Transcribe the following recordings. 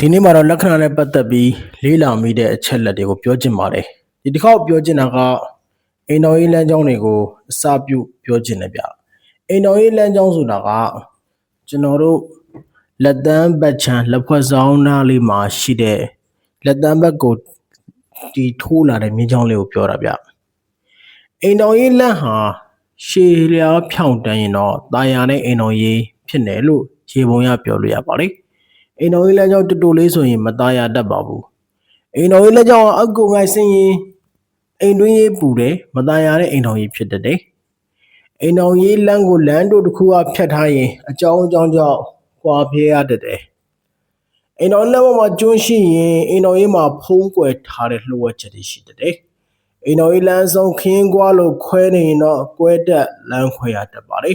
ဒီနေ့မှာတော့လက္ခဏာနဲ့ပတ်သက်ပြီးလေးလာမိတဲ့အချက်လက်တွေကိုပြောချင်ပါတယ်ဒီတစ်ခေါက်ပြောချင်တာကအိမ်တော်ရေးလမ်းကြောင်းတွေကိုအစပြုပြောချင်တယ်ဗျအိမ်တော်ရေးလမ်းကြောင်းဆိုတာကကျွန်တော်တို့လက်တန်းဘက်ချမ်းလက်ဖွဲ့ဆောင်နားလေးမှာရှိတဲ့လက်တန်းဘက်ကိုဒီထိုးလာတဲ့မြင်းချောင်းလေးကိုပြောတာဗျအိမ်တော်ရေးလမ်းဟာရှည်လျားဖြောင်းတန်းရင်တော့တာယာနဲ့အိမ်တော်ရေးဖြစ်တယ်လို့ရေပုံရပြောလို့ရပါလိမ့် အိမ်တော်ကြီးလက်ကြောင့်တူတူလေးဆိုရင်မသားရတတ်ပါဘူးအိမ်တော်ကြီးလက်ကြောင့်အကူငိုင်စင်ရင်အိမ်တွင်းရေးပူတယ်မသားရတဲ့အိမ်တော်ကြီးဖြစ်တတ်တယ်အိမ်တော်ကြီးလမ်းကိုလမ်းတို့တစ်ခုကဖြတ်ထားရင်အကြောင်းအကြောင်းကြောင့်ခွာပြေးရတတ်တယ်အိမ်တော်လက်ပေါ်မှာကျွန်းရှိရင်အိမ်တော်ကြီးမှာဖုံးကွယ်ထားတဲ့လှုပ်ဝက်ချက်တွေရှိတတ်တယ်အိမ်တော်ကြီးလမ်းဆုံးခင်းကွာလို့ခွဲနေရင်တော့ကွဲတက်လမ်းခွဲရတတ်ပါလေ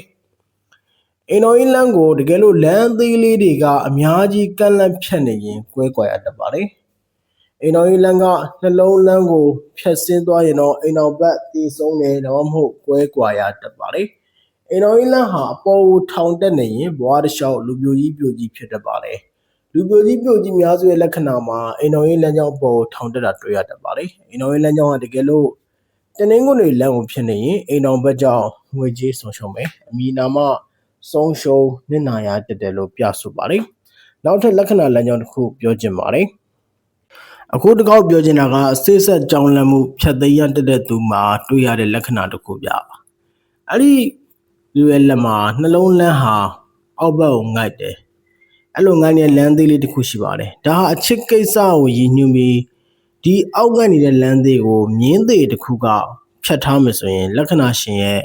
အင်တော်အင်းလန်းကိုတကယ်လို့လမ်းသေးလေးတွေကအများကြီးကန့်လန့်ဖြတ်နေရင်ကွဲကွာရတတ်ပါလေအင်တော်အင်းလန်းကနှလုံးလန်းကိုဖြတ်ဆင်းသွားရင်တော့အင်တော်ဘက်တည်ဆုံးတယ်တော့မဟုတ်ကွဲကွာရတတ်ပါလေအင်တော်အင်းလန်းဟာအပေါ်ကိုထောင်တက်နေရင်ဘွားတစ်လျှောက်လူပြိုကြီးပြိုကြီးဖြစ်တတ်ပါလေလူပြိုကြီးပြိုကြီးများစုရဲ့လက္ခဏာမှာအင်တော်ရေးလမ်းကြောင်းပေါ်ထောင်တက်တာတွေ့ရတတ်ပါလေအင်တော်ရေးလမ်းကြောင်းကတကယ်လို့တနင်္ဂနွေလမ်းကိုဖြစ်နေရင်အိမ်တော်ဘက်ကြောင့်ငွေကြေးဆုံးရှုံးမယ်အမီနာမ ဆုံးရှုံးနစ်နာရတတယ်လို့ပြဆိုပါတယ်။နောက်ထပ်လက္ခဏာလမ်းကြောင်းတစ်ခုပြောချင်ပါတယ်။အခုတစ်ခေါက်ပြောချင်တာကစိတ်ဆက်ကြောင်းလန့်မှုဖြတ်သိမ်းရတတဲ့သူမှာတွေ့ရတဲ့လက္ခဏာတစ်ခုပြ။အဲ့ဒီလူရဲ့လက်မှာနှလုံးလန်းဟာအောက်ဘက်ကိုငိုက်တယ်။အဲ့လိုငိုင်းတဲ့လမ်းသေးလေးတစ်ခုရှိပါတယ်။ဒါဟာအချစ်ကိစ္စကိုရည်ညွှန်းပြီးဒီအောက်ကနေလမ်းသေးကိုမြင်းသေးတစ်ခုကဖြတ်ထားမယ်ဆိုရင်လက္ခဏာရှင်ရဲ့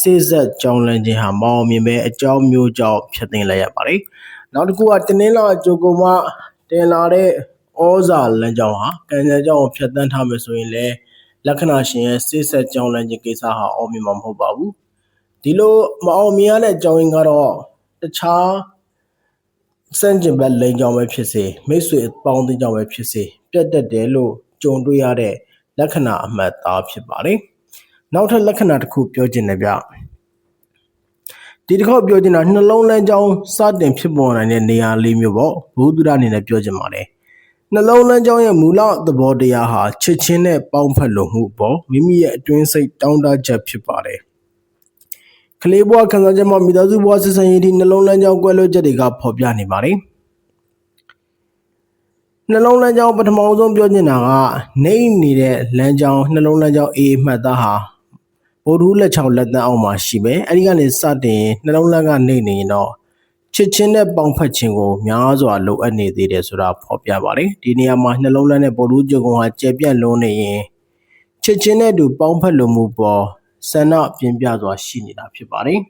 စေ့ဆက်ကြောင်းလန့်ခြင်းဟာမအောင်မြင်ပဲအကြောင်းမျိုးကြောင့်ဖြစ်သိမ်းလိုက်ရပါတယ်။နောက်တစ်ခုကတနင်္လာဂျိုကုံမတင်လာတဲ့ဩဇာလမ်းကြောင်းဟာကံကြမ်းကြောင့်ဖြတ်တန်းထားမယ်ဆိုရင်လည်းလက္ခဏာရှင်ရဲ့စေ့ဆက်ကြောင်းလန့်ခြင်းကိစ္စဟာအောင်မြင်မှာမဟုတ်ပါဘူး။ဒီလိုမအောင်မြင်ရတဲ့အကြောင်းရင်းကတော့တခြားစန့်ကျင်ဘက်လိန်ကြောင့်ပဲဖြစ်စေမိတ်ဆွေပေါင်းတင်ကြောင့်ပဲဖြစ်စေပြတ်တက်တယ်လို့ကြုံတွေ့ရတဲ့လက္ခဏာအမှတ်သားဖြစ်ပါတယ်။ နောက်ထပ်လက္ခဏာတစ်ခုပြောချင်တယ်ဗျဒီတစ်ခေါက်ပြောချင်တာနှလုံးလမ်းကြောင်းစတင်ဖြစ်ပေါ်နိုင်တဲ့နေရာလေးမျိုးပေါ့ဘုဒ္ဓရအနေနဲ့ပြောချင်ပါတယ်နှလုံးလမ်းကြောင်းရဲ့မူလသဘောတရားဟာချစ်ချင်းနဲ့ပေါင်းဖက်လို့မှုပေါ့မိမိရဲ့အတွင်းစိတ်တောင်းတချက်ဖြစ်ပါတယ်ကလေးဘဝခံစားချက်မှာမိသားစုဘဝဆက်ဆံရေးဒီနှလုံးလမ်းကြောင်းကွဲလွဲချက်တွေကဖော်ပြနေပါတယ်နှလုံးလမ်းကြောင်းပထမဆုံးပြောချင်တာကနေနေတဲ့လမ်းကြောင်းနှလုံးလမ်းကြောင်း A မှတ်သားဟာ ဗိုလ်ထူးလက်ချောင်းလက်တန်းအောင်မှာရှိမယ်အဲဒီကနေစတင်နှလုံးလန်းကနေနေရင်တော့ချစ်ချင်းနဲ့ပေါင်းဖက်ခြင်းကိုများစွာလိုအပ်နေသေးတယ်ဆိုတာဖော်ပြပါတယ်ဒီနေရာမှာနှလုံးလန်းနဲ့ဗိုလ်ထူးကြုံဟာကျေပြန့်လုံးနေရင်ချစ်ချင်းနဲ့တူပေါင်းဖက်လိုမှုပေါ်ဆန္ဒပြင်းပြစွာရှိနေတာဖြစ်ပါတယ်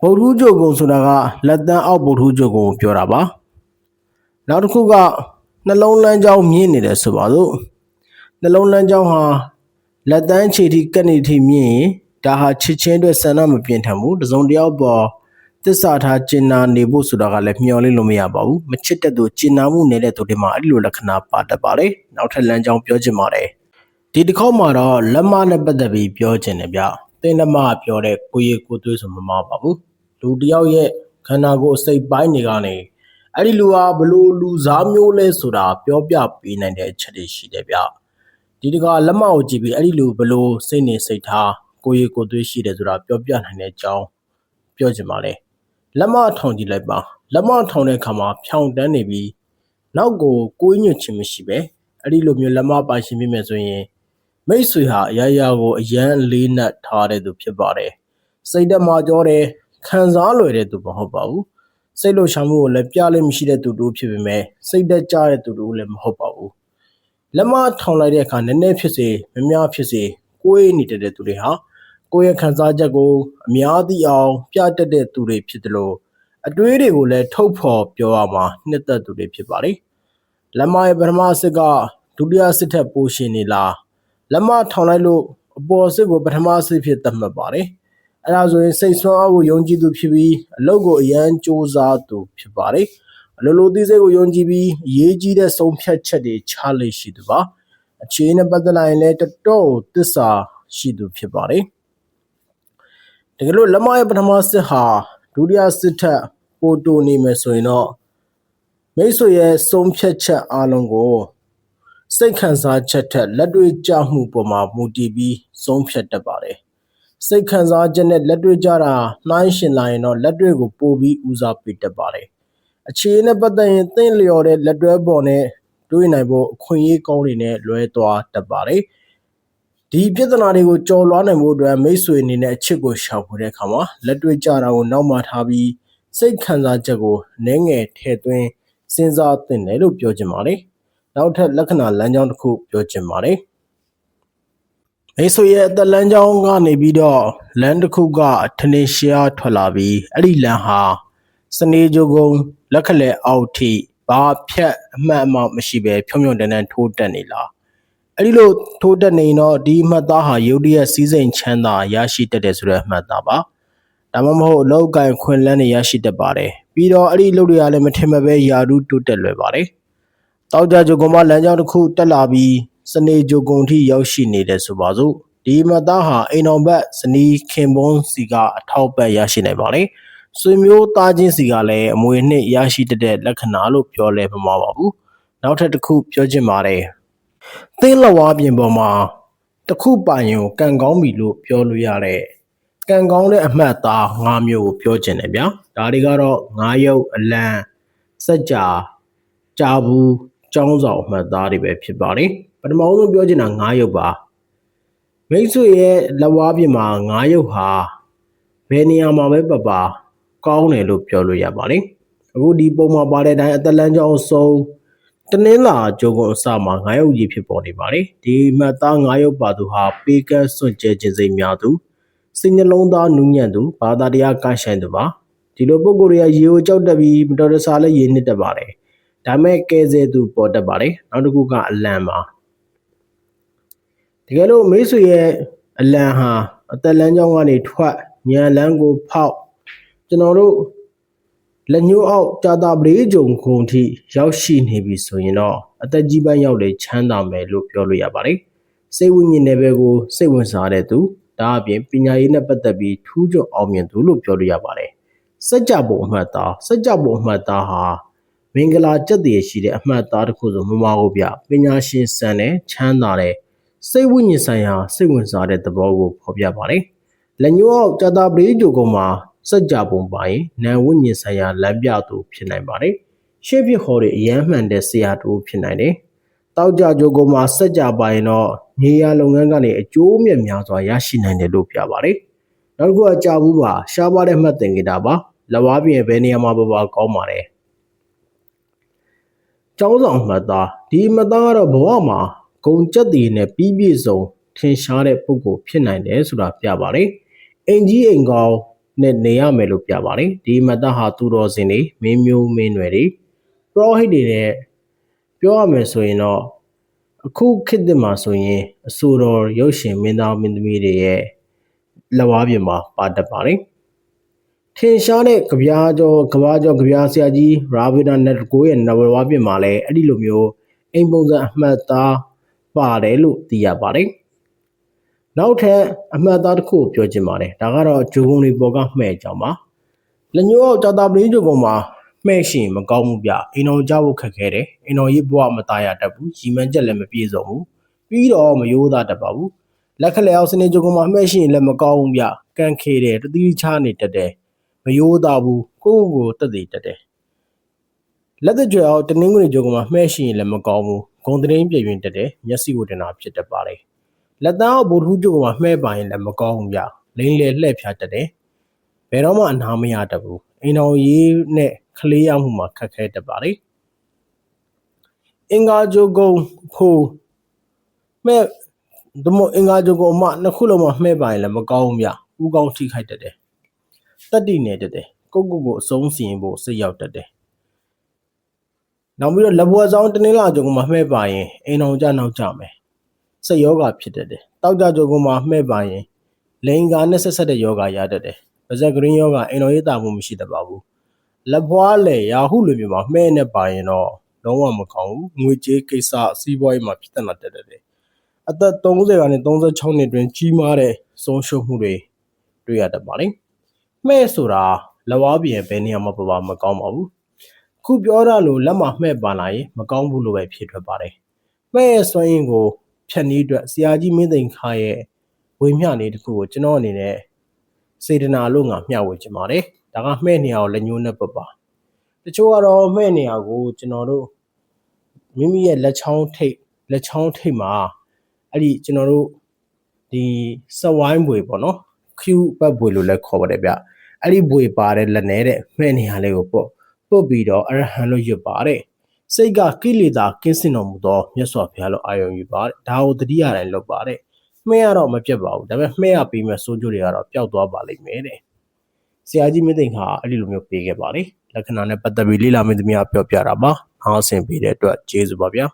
ဗုဒ္ဓကြုံကုံဆိုတာကလက်တန်းအောက်ဗုဒ္ဓကြုံကုံကိုပြောတာပါနောက်တစ်ခုကနှလုံးလန်းကြောင်းမြင့်နေတယ်ဆိုပါစို့နှလုံးလန်းကြောင်းဟာ လက်တန်းခြေထိကက်နေထိမြင်ရင်ဒါဟာချစ်ချင်းအတွက်ဆန္ဒမပြင်းထန်ဘူးတစုံတယောက်ပေါ်သစ္စာထားကျင်နာနေဖို့ဆိုတာကလည်းမျှော်လင့်လို့မရပါဘူးမချစ်တဲ့သူကျင်နာမှုနေတဲ့သူတွေမှာအဲ့လိုလက္ခဏာပါတတ်ပါတယ်နောက်ထပ်လမ်းကြောင်းပြောချင်ပါတယ်ဒီတစ်ခေါက်မှာတော့လက်မနဲ့ပတ်သက်ပြီးပြောချင်တယ်ဗျတင်းလက်မပြောတဲ့ကိုရီကိုသွေးဆိုမမပါဘူးလူတယောက်ရဲ့ခန္ဓာကိုယ်စိတ်ပိုင်းတွေကနေအဲ့ဒီလူဟာဘလို့လူစားမျိုးလဲဆိုတာပြောပြပေးနိုင်တဲ့အချက်တွေရှိတယ်ဗျ ဒီတကလက်မကိုကြည့်ပြီးအဲ့ဒီလူဘလို့စိတ်နေစိတ်ထားကိုရီကိုသွေးရှိတယ်ဆိုတာပြောပြနိုင်တဲ့အကြောင်းပြောချင်ပါလေလက်မထောင်ကြည့်လိုက်ပါလက်မထောင်တဲ့အခါမှာဖြောင်တန်းနေပြီးနောက်ကိုကိုင်းညွတ်ခြင်းမရှိပဲအဲ့ဒီလိုမျိုးလက်မပါရှင်ပြမယ်ဆိုရင်မိတ်ဆွေဟာအရာရာကိုအရန်လေးနက်ထားတဲ့သူဖြစ်ပါတယ်စိတ်တက်မှာကြောတယ်ခံစားလွယ်တဲ့သူမဟုတ်ပါဘူးစိတ်လှရှာမှုကိုလည်းပြလို့မရှိတဲ့သူတို့ဖြစ်ပေမဲ့စိတ်တက်ကြတဲ့သူတို့လည်းမဟုတ်ပါဘူး လက်မထောင်လိုက်တဲ့အခါနည်းနည်းဖြစ်စေမများဖြစ်စေကိုယ်နေတဲ့သူတွေဟာကိုယ့်ရဲ့ခံစားချက်ကိုအများသိအောင်ပြတတ်တဲ့သူတွေဖြစ်တယ်လို့အတွေးတွေကိုလည်းထုတ်ဖော်ပြောရမှာနှစ်သက်သူတွေဖြစ်ပါလေလက်မရဲ့ပထမစစ်ကဒုတိယစစ်ထက်ပိုရှင်နေလားလက်မထောင်လိုက်လို့အပေါ်စစ်ကိုပထမစစ်ဖြစ်သတ်မှတ်ပါတယ်အဲ့ဒါဆိုရင်စိတ်ဆွမ်းအားကိုယုံကြည်သူဖြစ်ပြီးအလုပ်ကိုအရန်စူးစမ်းသူဖြစ်ပါတယ် အလိုလိုသိစိတ်ကိုယုံကြည်ပြီးအရေးကြီးတဲ့ဆုံးဖြတ်ချက်တွေချလေရှိသူပါအခြေအနေပတ်သက်လာရင်လည်းတတော်သစ္စာရှိသူဖြစ်ပါတယ်တကယ်လို့လက်မရဲ့ပထမစစ်ဟာဒုတိယစစ်ထက်ပိုတိုနေမယ်ဆိုရင်တော့မိတ်ဆွေရဲ့ဆုံးဖြတ်ချက်အားလုံးကိုစိတ်ခံစားချက်ထက်လက်တွေ့ကြမှုပေါ်မှာမူတည်ပြီးဆုံးဖြတ်တတ်ပါတယ်စိတ်ခံစားချက်နဲ့လက်တွေ့ကြတာနှိုင်းရှင်လာရင်တော့လက်တွေ့ကိုပိုပြီးဦးစားပေးတတ်ပါတယ် အခြေအနေနဲ့ပတ်သက်ရင်သင်လျော်တဲ့လက်တွဲပေါ်နဲ့တွေးနိုင်ဖို့အခွင့်အရေးကောင်းတွေနဲ့လွဲသွားတတ်ပါတယ်ဒီပြဿနာတွေကိုကြော်လွှားနိုင်ဖို့အတွက်မိတ်ဆွေအနေနဲ့အချစ်ကိုရှာဖွေတဲ့အခါမှာလက်တွေ့ကြတာကိုနောက်မှထားပြီးစိတ်ခံစားချက်ကိုနည်းငယ်ထည့်သွင်းစဉ်းစားသင့်တယ်လို့ပြောချင်ပါတယ်။နောက်ထပ်လက္ခဏာလမ်းကြောင်းတစ်ခုပြောချင်ပါတယ်။မိတ်ဆွေရဲ့အသက်လမ်းကြောင်းကနေပြီးတော့လမ်းတစ်ခုကထနေရှားထွက်လာပြီးအဲ့ဒီလမ်းဟာ စနေကြုံကုန်းလက်ခလဲအောက်ထိဘာဖြတ်အမှတ်အမှမရှိပဲဖြုံဖြုံတန်းတန်းထိုးတက်နေလားအဲ့ဒီလိုထိုးတက်နေရင်တော့ဒီအမှတ်သားဟာယုတ်တရက်စီးစိမ်ချမ်းသာရရှိတတ်တယ်ဆိုတဲ့အမှတ်သားပါဒါမှမဟုတ်အလောက်ကိုင်ခွင်လန်းတွေရရှိတတ်ပါတယ်ပြီးတော့အဲ့ဒီလုပ်တွေကလည်းမထင်မဲ့ပဲယာရုတိုးတက်လွယ်ပါတယ်တောက်ကြကြုံကမလမ်းကြောင်းတစ်ခုတက်လာပြီးစနေကြုံကုန်ထိရောက်ရှိနေတယ်ဆိုပါစို့ဒီအမှတ်သားဟာအိမ်တော်ဘက်ဇနီးခင်ပွန်းစီကအထောက်ပံ့ရရှိနိုင်ပါတယ် ဆွေမျိုးသားချင်းစီကလည်းအမွေနှစ်ရရှိတတ်တဲ့လက္ခဏာလို့ပြောလဲမမှာပါဘူးနောက်ထပ်တစ်ခုပြောချင်ပါတယ်သင်းလဝါပြင်ပေါ်မှာတစ်ခုပိုင်ရုံကံကောင်းပြီလို့ပြောလို့ရတဲ့ကံကောင်းတဲ့အမှတ်သား၅မျိုးကိုပြောချင်တယ်ဗျာဒါတွေကတော့၅ရုပ်အလံစက်ကြာကြာဘူးကျောင်းဆောင်အမှတ်သားတွေပဲဖြစ်ပါတယ်ပထမဆုံးပြောချင်တာ၅ရုပ်ပါမိတ်ဆွေရဲ့လက်ဝါးပြင်မှာ၅ရုပ်ဟာဘယ်နေရာမှာပဲပပါ ကောင်းတယ်လို့ပြောလို့ရပါတယ်အခုဒီပုံမှာပါတဲ့အတိုင်းအသက်လမ်းကြောင်းအစုံတနင်္လာဂျိုကွန်အစမှာ9ရုပ်ကြီးဖြစ်ပေါ်နေပါတယ်ဒီမှတ်သား9ရုပ်ပါသူဟာပေကတ်စွန့်ကြဲခြင်းစိတ်များသူစိတ်နှလုံးသားနူးညံ့သူဘာသာတရားကန့်ဆိုင်သူပါဒီလိုပုံကိုယ်တွေကရေကိုကြောက်တက်ပြီးမတော်တဆလည်းရေနစ်တတ်ပါတယ်ဒါမဲ့ကဲဆဲသူပေါ်တတ်ပါတယ်နောက်တစ်ခုကအလံပါတကယ်လို့မိတ်ဆွေရဲ့အလံဟာအသက်လမ်းကြောင်းကနေထွက်ညံလန်းကိုဖောက် ကျွန်တော်တို့လက်ညှိုးအောက်ကြာတာပရိကြုံခုံထိရောက်ရှိနေပြီဆိုရင်တော့အသက်ကြီးပိုင်းရောက်လေချမ်းသာမယ်လို့ပြောလို့ရပါတယ်စိတ်ဝိညာဉ်နယ်ပယ်ကိုစိတ်ဝင်စားတဲ့သူဒါအပြင်ပညာရေးနဲ့ပတ်သက်ပြီးထူးချွန်အောင်မြင်သူလို့ပြောလို့ရပါတယ်စัจ java ပုံအမှတ်သားစัจ java ပုံအမှတ်သားဟာမင်္ဂလာကြက်တည်ရှိတဲ့အမှတ်သားတစ်ခုဆိုမမဟုတ်ဗျပညာရှင်စံတဲ့ချမ်းသာတဲ့စိတ်ဝိညာဉ်ဆိုင်ရာစိတ်ဝင်စားတဲ့သဘောကိုဖော်ပြပါတယ်လက်ညှိုးအောက်ကြာတာပရိကြုံကုံမှာ စัจ java ပုံပါရင်နာဝိညာဉ်ဆိုင်ရာလမ်းပြသူဖြစ်နိုင်ပါတယ်ရှေ့ဖြစ်ဟော်တွေအယမ်းမှန်တဲ့ဆရာတူဖြစ်နိုင်တယ်တောက်ကြကြိုကုံမှာစัจ java ပါရင်တော့နေရလုပ်ငန်းကနေအကျိုးမြတ်များစွာရရှိနိုင်တယ်လို့ပြပါတယ်နောက်တစ်ခုကကြာဘူးပါရှားပါတဲ့မှတ်သင်္ကေတပါလက်ဝါးပြင်ဘယ်နေရာမှာပပကောင်းပါတယ်ကျောင်းဆောင်မှတ်သားဒီမှတ်သားကတော့ဘဝမှာဂုံကြက်တည်နဲ့ပြီးပြည့်စုံထင်ရှားတဲ့ပုဂ္ဂိုလ်ဖြစ်နိုင်တယ်ဆိုတာပြပါတယ်အင်ကြီးအိမ်ကောင်း နဲ့နေရမယ်လို့ပြပါတယ်ဒီမှတ်သားဟာသူတော်စင်တွေမင်းမျိုးမင်းတွေတွေပရောဟိတ်တွေနဲ့ပြောရမယ်ဆိုရင်တော့အခုခေတ်သစ်မှာဆိုရင်အဆိုတော်ရုပ်ရှင်မင်းသားမင်းသမီးတွေရဲ့လက်ဝါးပြင်မှာပါတတ်ပါတယ်ထင်ရှားတဲ့ကြပြားကျော်ကဘာကျော်ကြပြားဆရာကြီးရာဗီနာနက်ကိုရဲ့နဝဝါပြင်မှာလည်းအဲ့ဒီလိုမျိုးအိမ်ပုံစံအမှတ်သားပါတယ်လို့သိရပါတယ် နောက်ထပ်အမှတ်သားတစ်ခုကိုပြောချင်ပါတယ်ဒါကတော့ဂျိုကုံတွေပေါ်ကမှဲ့ကြောင်ပါလက်ညှိုးအောက်ကြာတာပလင်းဂျိုကုံမှာမှဲ့ရှင်မကောင်းဘူးဗျအိမ်တော်ကြဖို့ခက်ခဲတယ်အိမ်တော်ကြီးဘဝမသားရတတ်ဘူးရီမန်းချက်လည်းမပြေစုံဘူးပြီးတော့မရိုးသားတတ်ပါဘူးလက်ခလဲအောင်စနေဂျိုကုံမှာမှဲ့ရှင်လည်းမကောင်းဘူးဗျကန်ခေတယ်တတိချားနေတတ်တယ်မရိုးသားဘူးကိုယ့်ကိုယ်တက်တည်တတ်တယ်လက်တကြွအောင်တနင်္ဂနွေဂျိုကုံမှာမှဲ့ရှင်လည်းမကောင်းဘူးဂုံတရင်ပြည့်ရင်တက်တယ်မျက်စိဝဒနာဖြစ်တတ်ပါတယ် လက်သားကိုဗုဒ္ဓဟူးကျုပ်ကမှဲပါရင်လည်းမကောင်းဘူးဗျလိမ့်လေလှည့်ဖြားတတ်တယ်ဘယ်တော့မှအနာမရတတ်ဘူးအိမ်တော်ရေးနဲ့ကလေးရမှုမှာခက်ခဲတတ်ပါလေအင်္ဂါဂျိုကုံဖိုးမဲ့ဒမိုအင်္ဂါဂျိုကုံအမနှစ်ခုလုံးမှမှဲပါရင်လည်းမကောင်းဘူးဗျဥကောင်းထိခိုက်တတ်တယ်တက်တိနေတတ်တယ်ကိုကိုကိုအဆုံးစီရင်ဖို့စိတ်ရောက်တတ်တယ်နောက်ပြီးတော့လက်ဘွားဆောင်တနင်္လာကြုံကမှမှဲပါရင်အိမ်တော်ကြနောက်ကြမယ် စိတ်ယောဂဖြစ်တတ်တယ်တောက်ကြကြုံကမှမှဲပါရင်လိန်ကာနဲ့ဆက်ဆက်တဲ့ယောဂရတတ်တယ်ပါဇက်ဂရင်းယောဂအိမ်တော်ရေးတာမှုမရှိတတ်ပါဘူးလက်ဘွားလေရာဟုလိုမျိုးမှာမှဲနဲ့ပါရင်တော့လုံးဝမကောင်းဘူးငွေကြေးကိစ္စစီးပွားရေးမှာဖြစ်တတ်တတ်တယ်အသက်30ကနေ36နှစ်တွင်ကြီးမားတဲ့ဆုံးရှုံးမှုတွေတွေ့ရတတ်ပါလိမ့်မှဲ့ဆိုတာလက်ဝါးပြင်ဘယ်နေရာမှာပပမကောင်းပါဘူးခုပြောတာလို့လက်မမှဲ့ပါလာရင်မကောင်းဘူးလို့ပဲဖြစ်ထွက်ပါတယ်မှဲ့ရဲ့စွမ်းရင်းကို ဖြတ်နည်းအတွက်ဆရာကြီးမင်းသိန်ခါရဲ့ဝေမျှနေတစ်ခုကိုကျွန်တော်အနေနဲ့စေတနာလို့ငါမျှဝေချင်ပါတယ်ဒါကမှဲ့နေရကိုလက်ညှိုးနဲ့ပတ်ပါတချို့ကတော့မှဲ့နေရကိုကျွန်တော်တို့မိမိရဲ့လက်ချောင်းထိတ်လက်ချောင်းထိတ်မှာအဲ့ဒီကျွန်တော်တို့ဒီစဝိုင်းဘွေပေါ့နော် Q ဘတ်ဘွေလို့လည်းခေါ်ပါတယ်ဗျအဲ့ဒီဘွေပါတဲ့လက်နဲ့တဲ့မှဲ့နေရလေးကိုပေါ့ပုတ်ပြီးတော့အရဟံလို့ရွတ်ပါတယ် စိတ်ကကိလေသာကင်းစင်တော်မူသောမြတ်စွာဘုရားလို့အာယုံယူပါတယ်ဒါကိုတတိယတိုင်းလုပ်ပါတယ်မှဲ့ရတော့မပြတ်ပါဘူးဒါပေမဲ့မှဲ့ရပြီးမဲ့စိုးကြိုတွေကတော့ပျောက်သွားပါလိမ့်မယ်တဲ့ဆရာကြီးမင်းသိန်ခါအဲ့ဒီလိုမျိုးပေးခဲ့ပါလေလက္ခဏာနဲ့ပတ်သက်ပြီးလေ့လာမင်းသမီးကပြောပြတာပါအားဆင်ပေးတဲ့အတွက်ကျေးဇူးပါဗျာ